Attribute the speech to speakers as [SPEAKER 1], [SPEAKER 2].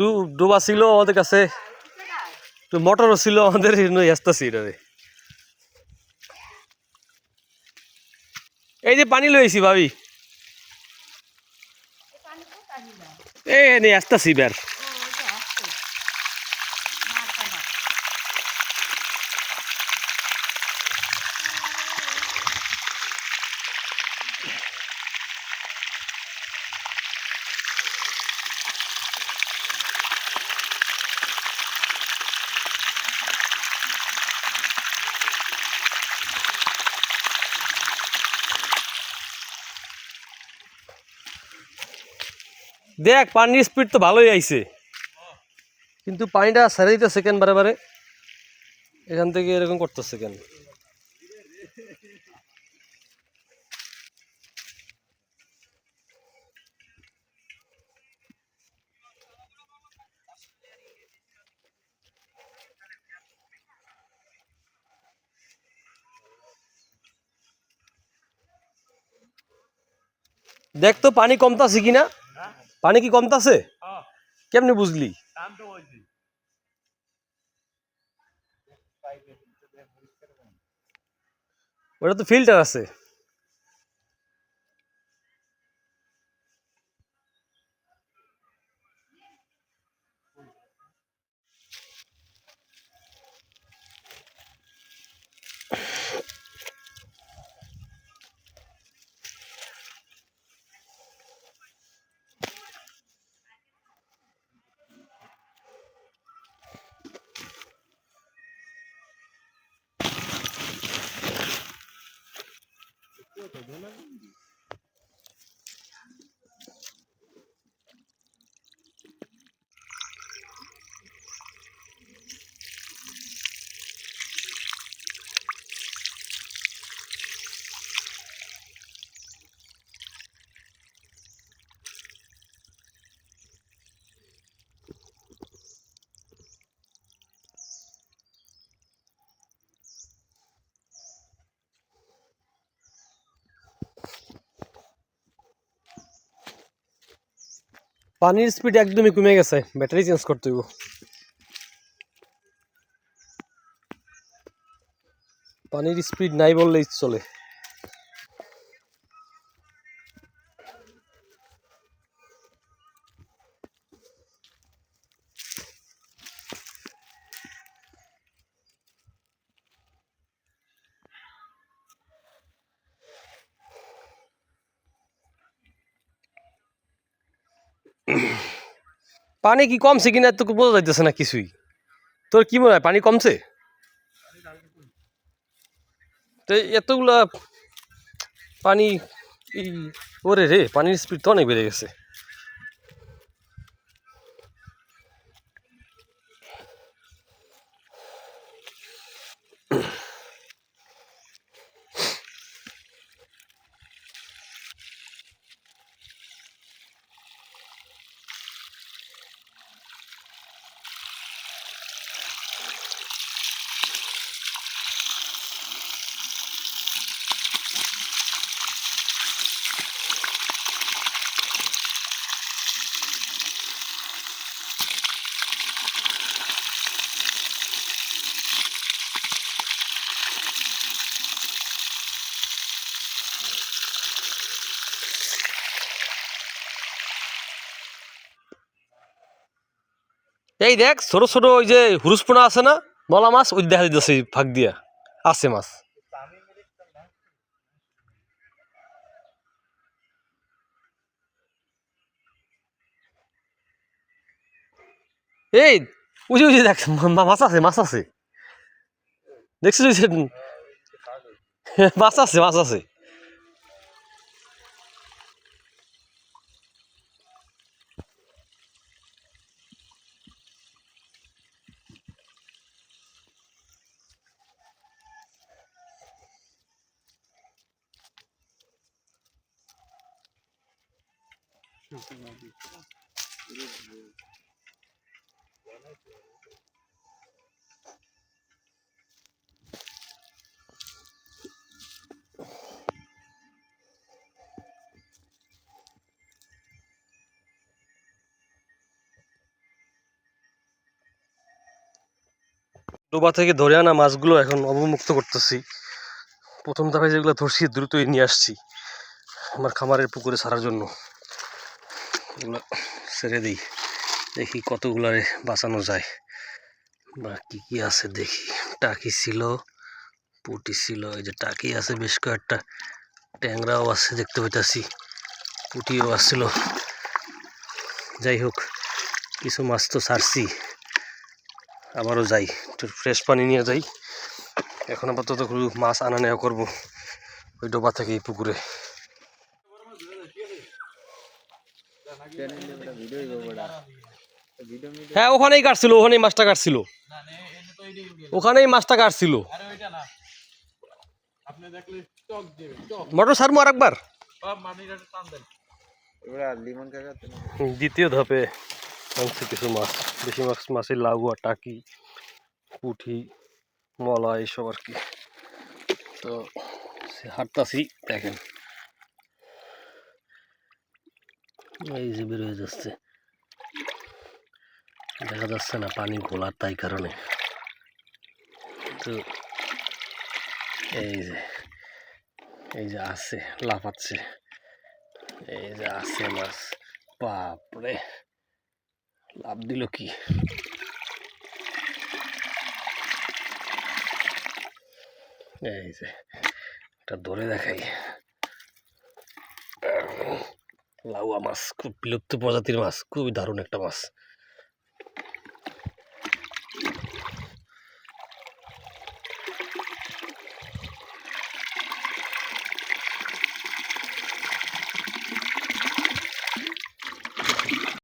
[SPEAKER 1] একটু ডোবা ছিল আমাদের কাছে। তো মোটরও ছিল আমাদের আসতেছি রে। এই যে পানি লইছি ভাবি। এই আসতেছি বের। দেখ, পানির স্পিড তো ভালোই আইছে। কিন্তু পানিটা ছেড়ে দিতেছে কেন বারে বারে? এখান থেকে এরকম করতেছে কেন? দেখ তো পানি কমতাছে কিনা। পানি কি কমতাছে? কেমনি বুঝলি? ওটা তো ফিল্টার আছে। तो, तो धोना পানির স্পিড একদমই কমে গেছে। ব্যাটারি চেঞ্জ করতে হইব। পানির স্পিড নাই বললেই চলে। পানি কি কমছে কিনা তো বোঝা যাইতেছে না কিছুই। তোর কি মনে হয়, পানি কমছে? তো এতগুলা পানি ওরে রে, পানির স্পিড তো অনেক বেড়ে গেছে। এই দেখ, ছোট ছোট ওই যে হুরুসপোনা আছে না, মলা মাছ, ওই দেখা দিতেছে ফাঁক দিয়া। আছে মাছ। এই উজি উজি দেখ মাছ আছে মাছ আছে। দেখছিস মাছ আছে মাছ আছে। ডোবা থেকে ধরে আনা মাছগুলো এখন অবমুক্ত করতেছি। প্রথম দফায় যেগুলো ধরছি, দ্রুতই নিয়ে আসছি আমার খামারের পুকুরে ছাড়ার জন্য। এগুলো ছেড়ে দিই। দেখি কতগুলারে বাঁচানো যায়। বা কী কী আছে দেখি। টাকি ছিল, পুটি ছিল, এই যে টাকি আছে বেশ কয়েকটা। ট্যাংরাও আছে দেখতে পাইতাছি, পুটিও আসছিল। যাই হোক, কিছু মাছ তো ছাড়ছি। আবারও যাই, একটু ফ্রেশ পানি নিয়ে যাই। এখন আপাতত মাছ আনা নেওয়া করব। ওই ডোবা থেকে এই পুকুরে। হ্যাঁ ওখানেই কাটছিল, ওখানেই মাছটা কাটছিল। ওখানেই মাছটা কাটছিল। মোটর সারমো আর একবার দ্বিতীয় ধাপে আনছে কিছু মাছ, বেশি মাছ, মাছের লাগুয়া, টাকি পুঁটি মলা, এইসব আর কি। তো হাঁটতাছি, দেখেন। এই যে বের হয়ে যাচ্ছে। দেখা যাচ্ছে না পানি ঘোলার তাই কারণে। তো এই যে এই যে আছে, লাফাচ্ছে। এই যে আছে মাছ। বাপরে! লাভ দিল কি? এই যে, এটা ধরে দেখাই। লাউয়া মাছ খুব বিলুপ্ত প্রজাতির মাছ খুবই দারুণ একটা মাছ।